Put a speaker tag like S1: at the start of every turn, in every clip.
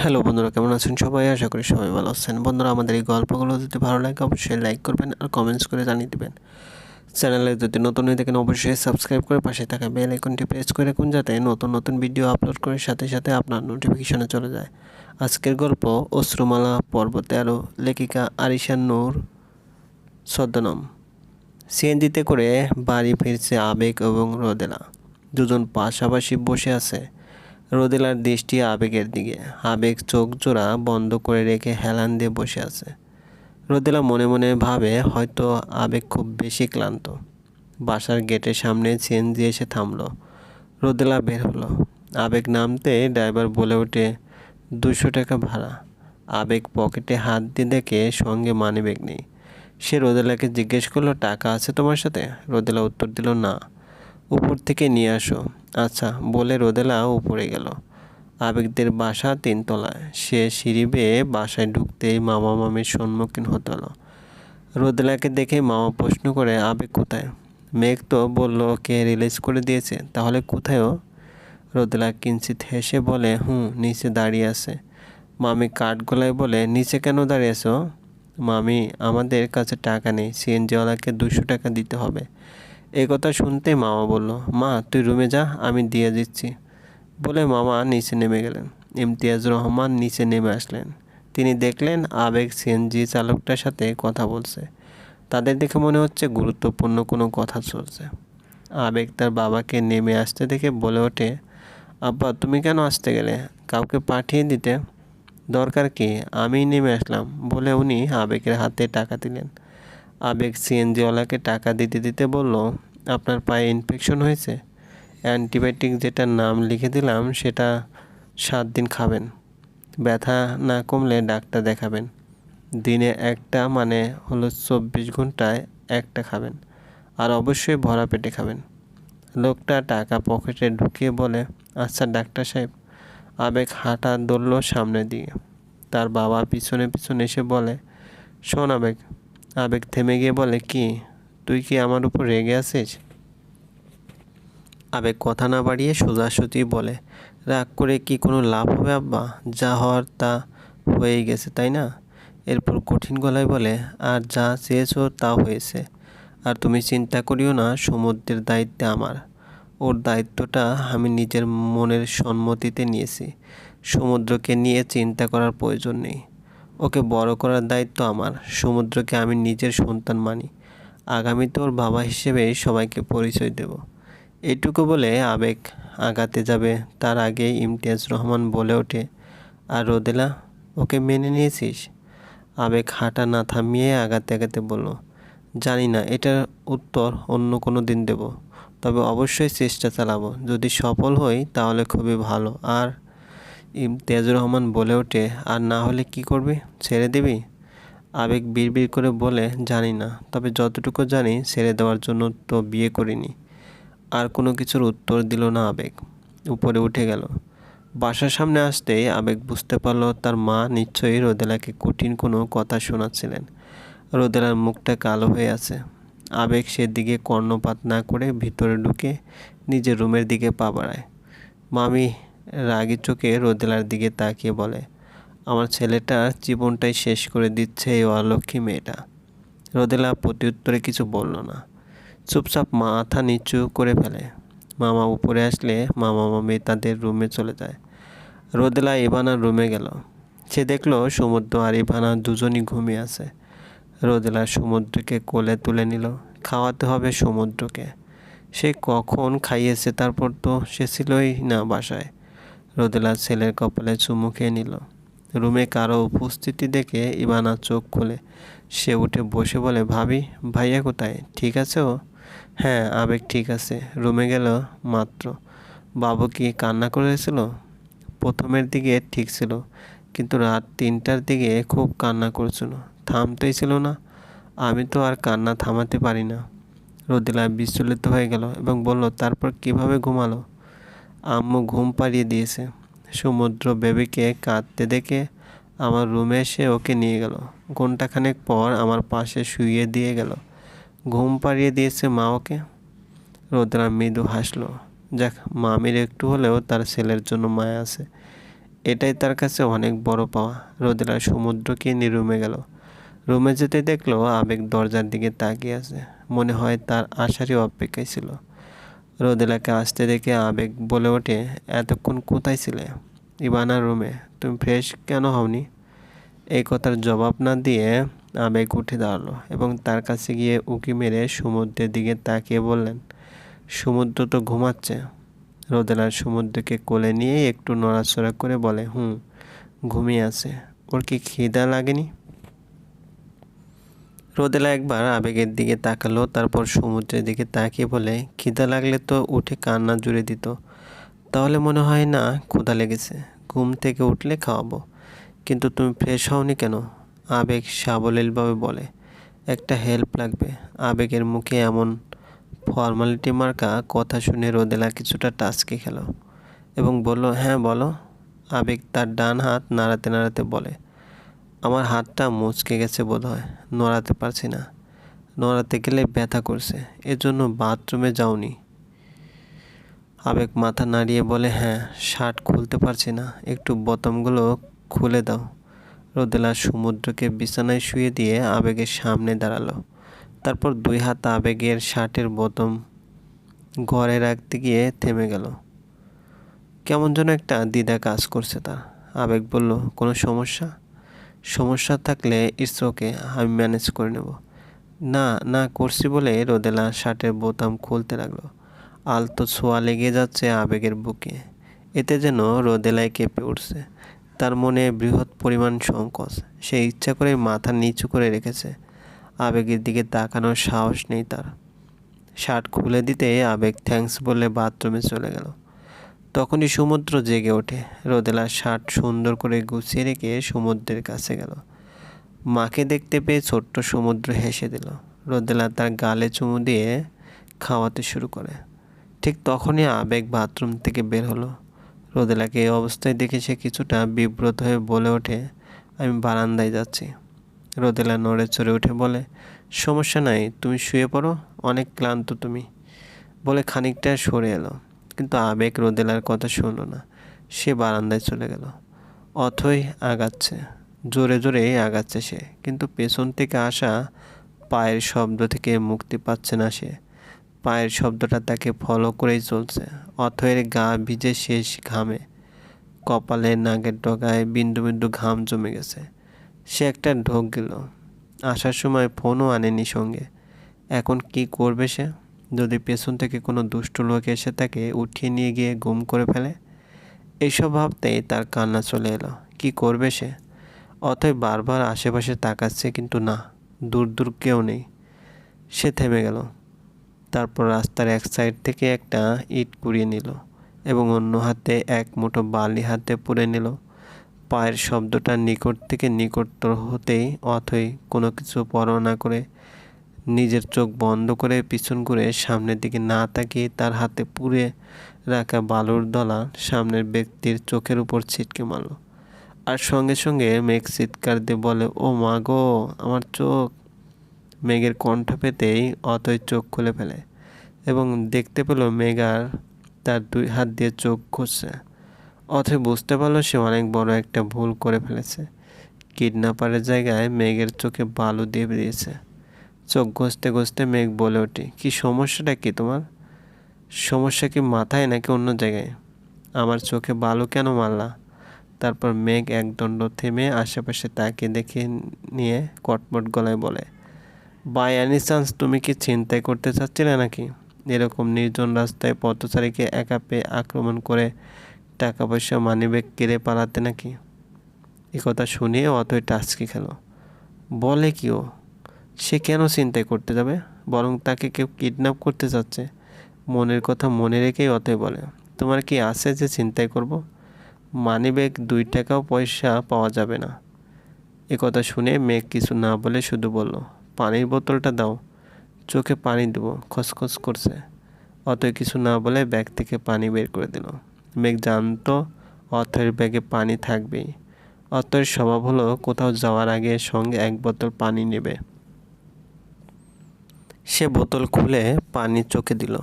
S1: Hello বন্ধুরা, কেমন আছেন সবাই? আশা করি সবাই ভালো আছেন। বন্ধুরা, আমাদের এই গল্পগুলো যদি ভালো লাগে, অবশ্যই লাইক করবেন আর কমেন্টস করে জানিয়ে দেবেন। চ্যানেলে যদি নতুন হয়ে থাকেন, অবশ্যই সাবস্ক্রাইব করে পাশে থাকা বেল আইকনটি প্রেস করে রাখুন যাতে নতুন নতুন ভিডিও আপলোড করে সাথে সাথে আপনার নোটিফিকেশনে চলে যায়। আজকের গল্প, অশ্রুমালা পর্ব তেরো লেখিকা আরিশান নূর, ছদ্মনাম। সিএনজিতে করে বাড়ি ফিরছে আবেগ এবং রোদেলা। দুজন পাশাপাশি বসে আছে। রোদেলার দৃষ্টি আবেগের দিকে। আবেগ চোখ জোড়া বন্ধ করে রেখে হেলান দিয়ে বসে আছে। রোদেলা মনে মনে ভাবে, হয়তো আবেগ খুব বেশি ক্লান্ত। বাসার গেটের সামনে সিএনজি এসে থামলো। রোদেলা বের হলো। আবেগ নামতে ড্রাইভার বলে ওঠে, দুশো টাকা ভাড়া। আবেগ পকেটে হাত দিয়ে দেখে সঙ্গে মানিব্যাগ নেই। সে রোদেলাকে জিজ্ঞেস করল, টাকা আছে তোমার সাথে? রোদেলা উত্তর দিল, না। উপর থেকে নিয়ে আসো। আচ্ছা বলে রোদেলা উপরে গেল। আবেগদের বাসা তিনতলায়। সে সিঁড়ি বেয়ে বাসায় ঢুকতেই মামা মামির সম্মুখীন হতে হলো। রোদেলাকে দেখে মামা প্রশ্ন করে, আবেগ কোথায়? মেঘ তো বলল, কে রিলিজ করে দিয়েছে? তাহলে কোথায়ও রোদেলা কিঞ্চিত হেসে বলে হুঁ নিচে দাঁড়িয়ে আছে। মামি কাঠ গলায় বলে, নিচে কেন দাঁড়িয়ে আছো? মামি, আমাদের কাছে টাকা নেই। সিএনজিওয়ালাকে দুশো টাকা দিতে হবে। এই কথা শুনতে মামা বলল, মা, তুই রুমে যা, আমি দিয়ে দিচ্ছি। বলে মামা নিচে নেমে গেলেন। ইমতিয়াজ রহমান নিচে নেমে আসলেন। তিনি দেখলেন আবেগ সিএনজি চালকটার সাথে কথা বলছে। তাদের দেখে মনে হচ্ছে গুরুত্বপূর্ণ কোনো কথা চলছে। আবেগ তার বাবাকে নেমে আসতে দেখে বলে ওঠে, আব্বা, তুমি কেন আসতে গেলে? কাউকে পাঠিয়ে দিতে? দরকার কি? আমি নেমে আসলাম। বলে উনি আবেগের হাতে টাকা দিলেন। আবেগ সিএনজিওয়ালাকে টাকা দিতে দিতে বলল, আপনার পায়ে ইনফেকশন হয়েছে? অ্যান্টিবায়োটিক যেটার নাম লিখে দিলাম, সেটা সাত দিন খাবেন। ব্যথা না কমলে ডাক্তার দেখাবেন। দিনে একটা মানে হলো চব্বিশ ঘন্টায় একটা খাবেন। আর অবশ্যই ভরা পেটে খাবেন। লোকটা টাকা পকেটে ঢুকিয়ে বলে আচ্ছা ডাক্তার সাহেব, আবেগ হাঁটা ধরল সামনে দিয়ে তার বাবা পিছনে পিছনে এসে বলে, শোন আবেগ আবেগ থেমে গিয়ে বলে, কি? তুই কি আমার উপর রেগে আছিস? আবেগ কথা না বাড়িয়ে সোজাসুজি বলে, রাগ করে কি কোনো লাভ হবে আব্বা? যা হওয়ার তা হয়েই গেছে, তাই না? এরপর কঠিন গলায় বলে, আর যা চেয়েছো তা হয়েছে। আর তুমি চিন্তা করিও না, সমুদ্রের দায়িত্বে আমার। ওর দায়িত্বটা আমি নিজের মনের সম্মতিতে নিয়েছি। সমুদ্রকে নিয়ে চিন্তা করার প্রয়োজন নেই। ওকে বড় করার দায়িত্ব আমার। সমুদ্রকে আমি নিজের সন্তান মানি। আগামীতে ওর বাবা হিসেবে সবাইকে পরিচয় দেব। এইটুকু বলে আবেগ আগাতে যাবে, তার আগেই ইমতিয়াজ রহমান বলে ওঠে, আর রোদেলা, ওকে মেনে নিয়েছিস? আবেগ হাঁটা না থামিয়ে আগাতে আগাতে বলল, জানি না, এটার উত্তর অন্য কোনো দিন দেব। তবে অবশ্যই চেষ্টা চালাবো। যদি সফল হই, তাহলে খুবই ভালো। আর ইমতিয়াজুর রহমান বলে ওঠে, আর না হলে কি করবি? ছেড়ে দিবি? আবেগ বিড়বিড় করে বলে, জানি না, তবে যতটুকু জানি ছেড়ে দেওয়ার জন্য তো বিয়ে করিনি। আর কোনো কিছুর উত্তর দিল না আবেগ। উপরে উঠে গেল। বাসার সামনে আসতেই আবেগ বুঝতে পারল তার মা নিশ্চয়ই রোদেলাকে কঠিন কোনো কথা শোনাচ্ছিলেন। রোদেলার মুখটা কালো হয়ে আছে। আবেগ সেদিকে কর্ণপাত না করে ভিতরে ঢুকে নিজের রুমের দিকে পা বাড়ায়। মামি রাগি চোখে রোদেলার দিকে তাকিয়ে বলে, আমার ছেলেটার জীবনটাই শেষ করে দিচ্ছে এই অলক্ষী মেয়েটা। রোদেলা প্রত্যুত্তরে কিছু বলল না। চুপচাপ মাথা নিচু করে ফেলে। মামা উপরে আসলে মামা মামি তাদের রুমে চলে যায়। রোদেলা ইভানার রুমে গেল। সে দেখল সমুদ্র আর ইভানা দুজনই ঘুমিয়ে আছে। রোদেলা সমুদ্রকে কোলে তুলে নিল। খাওয়াতে হবে সমুদ্রকে সে কখন খাইয়েছে তারপর তো সে ছিলই না বাসায়। রোদেলা ছেলের কপালে চুমু খেয়ে নিল। রুমে কারও উপস্থিতি দেখে ইবানা চোখ খুলে। সে উঠে বসে বলে, ভাবি, ভাইয়া কোথায়? ঠিক আছে ও? হ্যাঁ আবেগ ঠিক আছে। রুমে গেল মাত্র। বাবু কি কান্না করেছিল? প্রথমের দিকে ঠিক ছিল, কিন্তু রাত তিনটার দিকে খুব কান্না করছিল। থামতেই ছিল না। আমি তো আর কান্না থামাতে পারি না। রোদেলা বিচলিত হয়ে গেল এবং বলল, তারপর কীভাবে ঘুমালো? আম্মু ঘুম পাড়িয়ে দিয়েছে। সমুদ্র বেবিকে কাঁদতে দেখে আমার রুমে এসে ওকে নিয়ে গেল। ঘন্টাখানেক পর আমার পাশে শুয়ে দিয়ে গেল। ঘুম পাড়িয়ে দিয়েছে মা ওকে। রোদ্রা মৃদু হাসলো। যাক, মামির একটু হলেও তার ছেলের জন্য মায়া আছে। এটাই তার কাছে অনেক বড় পাওয়া। রোদেলা সমুদ্রকে নিয়ে রুমে গেল। রুমে যেতে দেখল আবেগ দরজার দিকে তাকিয়ে আছে। মনে হয় তার আশারই অপেক্ষায় ছিল। রোদেলাকে আসতে দেখে আবেগ বলে ওঠে, এতক্ষণ কোথায় ছিলে? ইবানার রুমে। তুমি ফ্রেশ কেন হওনি? এই কথার জবাব না দিয়ে আবেগ উঠে দাঁড়াল এবং তার কাছে গিয়ে উকি মেরে সমুদ্রের দিকে তাকিয়ে বললেন, সমুদ্র তো ঘুমাচ্ছে। রোদেলার সমুদ্রকে কোলে নিয়ে একটু নড়াচড়া করে বলে, হুম, ঘুমিয়ে আছে। ওর কি খিদা লাগেনি? রোদেলা একবার আবেগের দিকে তাকালো, তারপর সমুদ্রের দিকে তাকিয়ে বলে, খিদা লাগলে তো উঠে কান্না জুড়ে দিত। তাহলে মনে হয় না ক্ষুধা লেগেছে। ঘুম থেকে উঠলে খাওয়াবো। কিন্তু তুমি ফ্রেশ হওনি কেন? আবেগ সাবলীলভাবে বলে, একটা হেল্প লাগবে। আবেগের মুখে এমন ফর্মালিটি মার্কা কথা শুনে রোদেলা কিছুটা টাচকে খেল এবং বলল হ্যাঁ বলো। আবেগ তার ডান হাত নাড়াতে নাড়াতে বলে আমার হাতটা মুচকে গেছে বোধ হয় নড়াতে পারছি না। নড়াতে গেলে ব্যথা করছে। এজন্য বাথরুমে যাওনি। আবেগ মাথা নাড়িয়ে বলে হ্যাঁ শার্ট খুলতে পারছি না। একটু বোতামগুলো খুলে দাও। রোদেলা সমুদ্রকে বিছানায় শুয়ে দিয়ে আবেগের সামনে দাঁড়াল। তারপর দুই হাত আবেগের শার্টের বোতাম ঘরে রাখতে গিয়ে থেমে গেল। কেমন যেন একটা দ্বিধা কাজ করছে তার। আবেগ বলল, কোনো সমস্যা? সমস্যা থাকলে ইটস ওকে আমি ম্যানেজ করে নেব। না না করছি বলে রোদেলা শার্টের বোতাম খুলতে লাগল। আলতো ছোঁয়া লেগে যাচ্ছে আবেগের বুকে। এতে যেন রোদেলায় কেঁপে উঠছে। তার মনে বৃহৎ পরিমাণ সংকোচ। সে ইচ্ছা করে মাথা নিচু করে রেখেছে। আবেগের দিকে তাকানোর সাহস নেই তার। শার্ট খুলে দিতে আবেগ থ্যাঙ্কস বলে বাথরুমে চলে গেল। তখনই সমুদ্র জেগে ওঠে। রোদেলা শার্ট সুন্দর করে গুছিয়ে রেখে সমুদ্রের কাছে গেল। মাকে দেখতে পেয়ে ছোট্ট সমুদ্র হেসে দিল। রোদেলা তার গালে চুমু দিয়ে খাওয়াতে শুরু করে। ঠিক তখনই আবেগ বাথরুম থেকে বের হলো। রোদেলাকে এই অবস্থায় দেখে সে কিছুটা বিব্রত হয়ে বলে ওঠে, আমি বারান্দায় যাচ্ছি। রোদেলা নড়ে চড়ে উঠে বলে, সমস্যা নাই, তুমি শুয়ে পড়ো, অনেক ক্লান্ত তুমি। বলে খানিকটা সরে এলো। কিন্তু আবেগ রোদেলার কথা শুনলো না। সে বারান্দায় চলে গেল। অথই আগাচ্ছে। জোরে জোরে আগাচ্ছে সে। কিন্তু পেছন থেকে আসা পায়ের শব্দ থেকে মুক্তি পাচ্ছে না সে। পায়ের শব্দটা তাকে ফলো করেই চলছে। অথয়ের গা ভিজে শেষ ঘামে। কপালে নাগের ডগায় বিন্দু বিন্দু ঘাম জমে গেছে। সে একটা ঢোক গেল। আসার সময় ফোনও আনেনি সঙ্গে। এখন কি করবে সে? যদি পেছন থেকে কোনো দুষ্ট লোক এসে তাকে উঠিয়ে নিয়ে গিয়ে গুম করে ফেলে? এইসব ভাবতেই তার কান্না চলে এলো। কি করবে সে? অতএব বারবার আশেপাশে তাকাচ্ছে কিন্তু না, দূর দূর কেউ নেই। সে থেমে গেল। তারপর রাস্তার এক সাইড থেকে একটা ইট কুড়িয়ে নিল এবং অন্য হাতে এক মুঠো বালি হাতে পুড়ে নিল। পায়ের শব্দটা নিকট থেকে নিকটতর হতেই অথই কোনো কিছু পরোয়া না করে নিজের চোখ বন্ধ করে পিছন করে সামনের দিকে না তাকিয়ে তার হাতে পুড়ে রাখা বালুর দলা সামনের ব্যক্তির চোখের উপর ছিটকে মারল। আর সঙ্গে সঙ্গে মেঘ চিৎকার দিয়ে বলে, ও মা গো, আমার চোখ। মেঘের কণ্ঠ পেতেই অতই চোখ খুলে ফেলে এবং দেখতে পেল মেঘার তার দুই হাত দিয়ে চোখ খুঁজছে অথয় বুঝতে পারল সে অনেক বড় একটা ভুল করে ফেলেছে। কিডন্যাপারের জায়গায় মেঘের চোখে বালু দিয়ে দিয়েছে চোখ ঘষতে ঘষতে মেঘ বলে ওঠে। কি সমস্যাটা কি তোমার? সমস্যা কি মাথায় নাকি অন্য জায়গায়? আমার চোখে বালু কেন মারলা? তারপর মেঘ একদণ্ড থেমে আশেপাশে তাকে দেখে নিয়ে কটমট গলায় বলে বাই এনি চান্স তুমি কি চিন্তাই করতে চাচ্ছিলে নাকি? এরকম নির্জন রাস্তায় পথচারীকে একা পেয়ে আক্রমণ করে টাকা পয়সা মানিব্যাগ কেড়ে পালাতে নাকি? এ কথা শুনে অতই টাচকি খেলো। বলে কি ও? সে কেন চিন্তাই করতে যাবে? বরং তাকে কেউ কিডন্যাপ করতে চাচ্ছে মনের কথা মনে রেখেই অতই বলে, তোমার কি আছে যে চিন্তাই করব? মানিব্যাগ দুই টাকাও পয়সা পাওয়া যাবে না। এ কথা শুনে মেঘ কিছু না বলে শুধু বলল, পানির বোতলটা দাও। চোখে পানি দেবো, খসখস করছে। অতই কিছু না বলে ব্যাগ থেকে পানি বের করে দিল। মেঘ জানতো অথের ব্যাগে পানি থাকবেই। অতএর স্বভাব হলো, কোথাও যাওয়ার আগে সঙ্গে এক বোতল পানি নেবে। সে বোতল খুলে পানি চোখে দিল।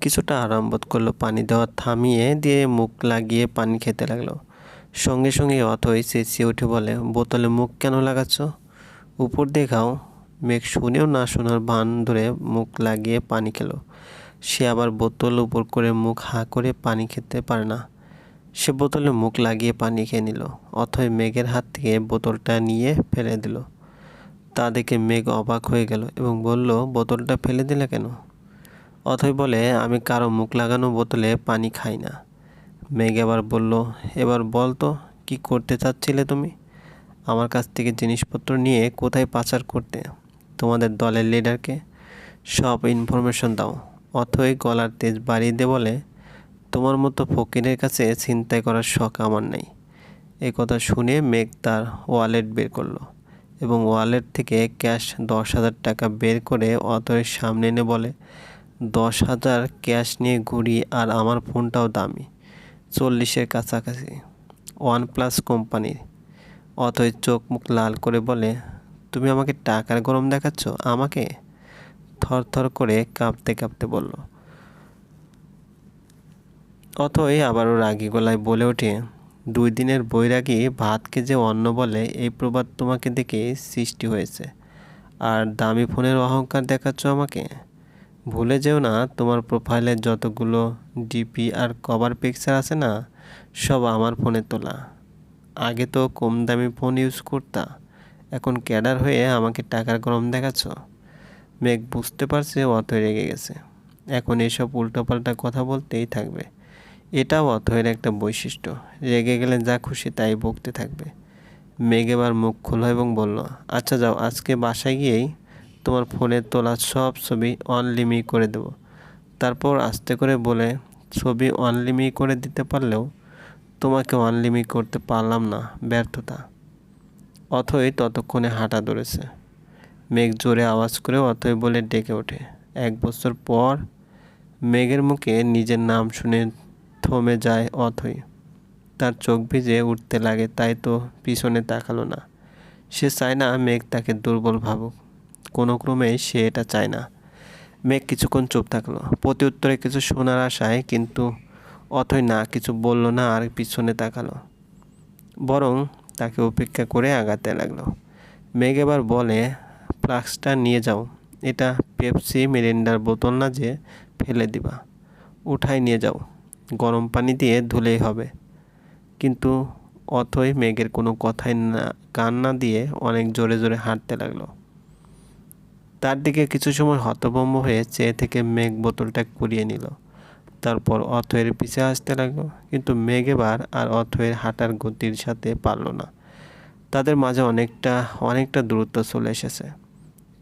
S1: কিছুটা আরাম বোধ করল পানি দেওয়া থামিয়ে দিয়ে মুখ লাগিয়ে পানি খেতে লাগল। সঙ্গে সঙ্গে অথই চেঁচিয়ে উঠে বলে, বোতলে মুখ কেন লাগাচ্ছ? উপর দেখাও মেঘ শুনেও না শোনার ভান ধরে মুখ লাগিয়ে পানি খেলো। সে আবার বোতল উপর করে মুখ হা করে পানি খেতে পারে না। সে বোতলে মুখ লাগিয়ে পানি খেয়ে নিল, অথই মেঘের হাত থেকে বোতলটা নিয়ে ফেলে দিল। তা দেখে মেঘ অবাক হয়ে গেল এবং বলল, বোতলটা ফেলে দিলে কেন? অথই বলে, আমি কারও মুখ লাগানো বোতলে পানি খাই না। মেঘ এবার বলল, এবার বল তো, কী করতে চাচ্ছিলে তুমি? আমার কাছ থেকে জিনিসপত্র নিয়ে কোথায় পাচার করতে? তোমাদের দলের লিডারকে সব ইনফরমেশন দাও। অথই গলার তেজ বাড়িয়ে দে বলে, তোমার মতো ফকিরের কাছে ছিনতাই করার শখ আমার নেই। এই কথা শুনে মেঘ তার ওয়ালেট বের করল। এবং ওয়ালেট থেকে ক্যাশ দশ হাজার টাকা বের করে অতরের সামনে এনে বলে, দশ হাজার ক্যাশ নিয়ে ঘুরি আর আমার ফোনটাও দামি। চল্লিশের কাছাকাছি। ওয়ান প্লাস কোম্পানির। অথই চোখ মুখ লাল করে বলে, তুমি আমাকে টাকার গরম দেখাচ্ছ? আমাকে? থরথর করে কাঁপতে কাঁপতে বলল। অথই আবারও রাগি গলায় বলে ওঠে দুই দিনের বৈরাগী ভাতকে যে অন্ন বলে, এই প্রবাদ তোমাকে দেখে সৃষ্টি হয়েছে। আর দামি ফোনের অহংকার দেখাচ্ছ আমাকে? ভুলে যেও না, তোমার প্রোফাইলের যতগুলো ডিপি আর কভার পিকচার আছে না, সব আমার ফোনে তোলা। আগে তো কম দামি ফোন ইউজ করতা, এখন ক্যাডার হয়ে আমাকে টাকার গরম দেখাচ্ছ। মেঘ বুঝতে পারছে অত রেগে গেছে। এখন এসব উল্টোপাল্টা কথা বলতেই থাকবে। এটাও অথয়ের একটা বৈশিষ্ট্য। রেগে গেলে যা খুশি তাই বকতে থাকবে। মেঘ এবার মুখ খুলল এবং বলল আচ্ছা যাও, আজকে বাসায় গিয়েই তোমার ফোনে তোলা সব ছবি অনলিমি করে দেব। তারপর আস্তে করে বলে, ছবি অনলিমি করে দিতে পারলেও তোমাকে অনলিমি করতে পারলাম না, ব্যর্থতা। অথই ততক্ষণে হাঁটা ধরেছে। মেঘ জোরে আওয়াজ করে অথই বলে ডেকে ওঠে। এক বছর পর মেঘের মুখে নিজের নাম শুনে থমে যায় অথই। তার চোখ ভিজে উঠতে লাগে, তাই তো পিছনে তাকালো না। সে চায় না মেঘ তাকে দুর্বল ভাবুক। কোনো ক্রমেই সে এটা চায় না। মেঘ কিছুক্ষণ চুপ থাকল। প্রতি উত্তরে কিছু শোনার আশায়, কিন্তু অথই না, কিছু বলল না, আর পিছনে তাকালো। বরং তাকে উপেক্ষা করে আগাতে লাগল। মেঘ এবার বলে ফ্লাক্সটা নিয়ে যাও। এটা পেপসি, মিরিন্ডার বোতল না যে ফেলে দিবা। উঠাই নিয়ে যাও। গরম পানি দিয়ে ধুলেই হবে। কিন্তু অথই মেঘের কোনো কথাই না, কান না দিয়ে অনেক জোরে জোরে হাঁটতে লাগল। তার দিকে কিছু সময় হতভম্ব হয়ে চেয়ে থেকে মেঘ বোতলটা কুড়িয়ে নিল। তারপর অথয়ের পিছে আসতে লাগল, কিন্তু মেঘ এবার আর অথয়ের হাঁটার গতির সাথে পারল না। তাদের মাঝে অনেকটা অনেকটা দূরত্ব চলে এসেছে।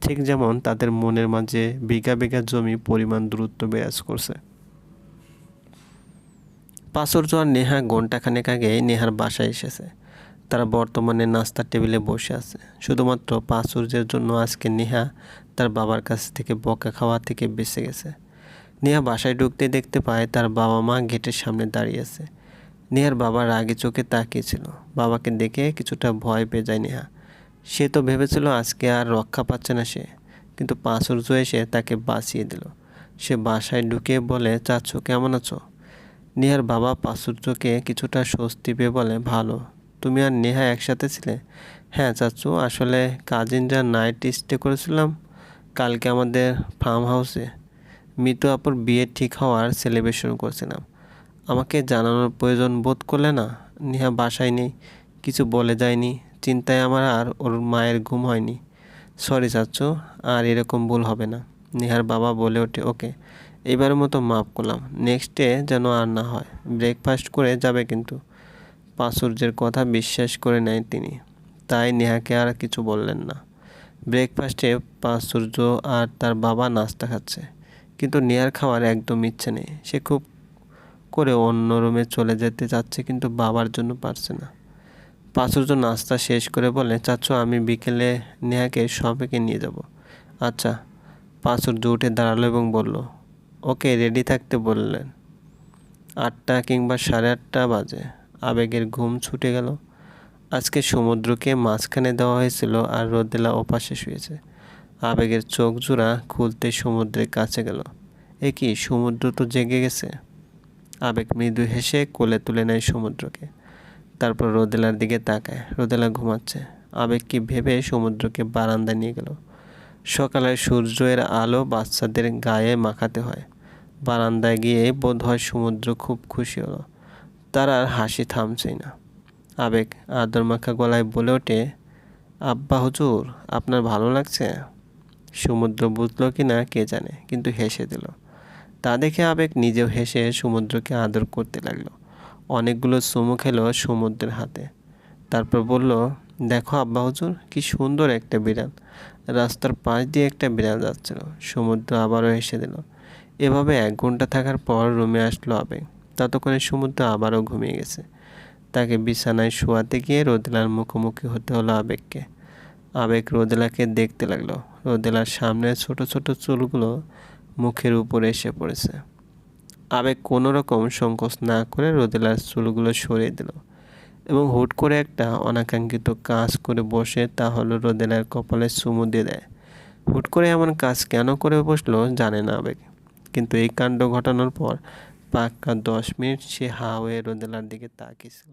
S1: ঠিক যেমন তাদের মনের মাঝে বিঘা বিঘা জমি পরিমাণ দূরত্ব বিরাজ করছে। পাঁচর্য আর নেহা ঘন্টাখানেক আগে নেহার বাসায় এসেছে। তারা বর্তমানে নাস্তার টেবিলে বসে আছে। শুধুমাত্র পাঁচুর্যের জন্য আজকে নেহা তার বাবার কাছ থেকে বকা খাওয়া থেকে বেঁচে গেছে। নেহা বাসায় ঢুকতে দেখতে পায় তার বাবা মা গেটের সামনে দাঁড়িয়ে আছে। নেহার বাবার রাগে চোখে তাকিয়েছিল। বাবাকে দেখে কিছুটা ভয় পেয়ে যায় নেহা। সে তো ভেবেছিল আজকে আর রক্ষা পাচ্ছে না সে। কিন্তু পাঁচুর্য এসে তাকে বাঁচিয়ে দিল। সে বাসায় ঢুকে বলে চাচ্ছ কেমন আছো? নেহার বাবা প্রাচুর্যকে কিছুটা স্বস্তি পেয়ে বলে, ভালো, তুমি আর নেহা একসাথে ছিলে? হ্যাঁ চাচু, আসলে কাজিনরা নাইট স্টে করেছিলাম, কালকে আমাদের ফার্ম হাউসে। মৃত আপুর বিয়ে ঠিক হওয়ার সেলিব্রেশন করছিলাম। আমাকে জানানোর প্রয়োজন বোধ করলে না? নেহা বাসায় নেই, কিছু বলে যায়নি, চিন্তায় আমার আর ওর মায়ের ঘুম হয়নি। সরি চাচ্চু আর এরকম ভুল হবে না। নেহার বাবা বলে ওঠে, ওকে এবারের মতো মাফ করলাম। নেক্সট যেন আর না হয়। ব্রেকফাস্ট করে যাবে কিন্তু। পাঁচুর্যের কথা বিশ্বাস করে নেয় তিনি। তাই নেহাকে আর কিছু বললেন না। ব্রেকফাস্টে পাঁচুর্য আর তার বাবা নাস্তা খাচ্ছে। কিন্তু নেহার খাওয়ার একদম ইচ্ছে নেই। সে খুব করে অন্য রুমে চলে যেতে চাচ্ছে কিন্তু বাবার জন্য পারছে না। পাঁচুর্য নাস্তা শেষ করে বলে চাচ্ছ আমি বিকেলে নেহাকে সবাইকে নিয়ে যাব। আচ্ছা। পাঁচুর্য উঠে দাঁড়াল এবং বলল ওকে রেডি থাকতে বললেন। আটটা কিংবা সাড়ে আটটা বাজে। আবেগের ঘুম ছুটে গেল। আজকে সমুদ্রকে মাঝখানে দেওয়া হয়েছিল আর রোদেলা ওপাশে শুয়েছে। আবেগের চোখ জোড়া খুলতে সমুদ্রের কাছে গেল। এ কি, সমুদ্র তো জেগে গেছে? আবেগ মৃদু হেসে কোলে তুলে নেয় সমুদ্রকে। তারপর রোদেলার দিকে তাকায়। রোদেলা ঘুমাচ্ছে। আবেগ কি ভেবে সমুদ্রকে বারান্দায় নিয়ে গেল। সকালের সূর্যের আলো বাচ্চাদের গায়ে মাখাতে হয়। বারান্দায় গিয়ে বোধ হয় সমুদ্র খুব খুশি হলো। তার আর হাসি থামছেই না। আবেগ আদর মাখা গলায় বলে ওঠে, আব্বা হুজুর, আপনার ভালো লাগছে? সমুদ্র বুঝলো কি না কে জানে, কিন্তু হেসে দিল। তা দেখে আবেগ নিজেও হেসে সমুদ্রকে আদর করতে লাগল। অনেকগুলো চুমু খেলো সমুদ্রের হাতে। তারপর বলল, দেখো আব্বা হুজুর, কি সুন্দর একটা বিড়াল। রাস্তার পাশ দিয়ে একটা বিড়াল যাচ্ছিল। সমুদ্র আবারও হেসে দিল। এভাবে এক ঘণ্টা থাকার পর রুমে আসলো আবেগ। ততক্ষণে সমুদ্র আবারও ঘুমিয়ে গেছে। তাকে বিছানায় শোয়াতে গিয়ে রোদেলার মুখোমুখি হতে হলো আবেগকে। আবেগ রোদেলাকে দেখতে লাগল। রোদেলার সামনের ছোট ছোট চুলগুলো মুখের উপরে এসে পড়েছে। আবেগ কোনো রকম সংকোচ না করে রোদেলার চুলগুলো সরিয়ে দিল। এবং হুট করে একটা অনাকাঙ্ক্ষিত কাজ করে বসে তা হলো রোদেলার কপালে চুমু দিয়ে দেয়। হুট করে এমন কাজ কেন করে বসল জানে না আবেগ। কিন্তু এই কাণ্ড ঘটানোর পর পাক্কা দশ মিনিট সে হাওয়ে রোদেলার দিকে তাকিয়েছিল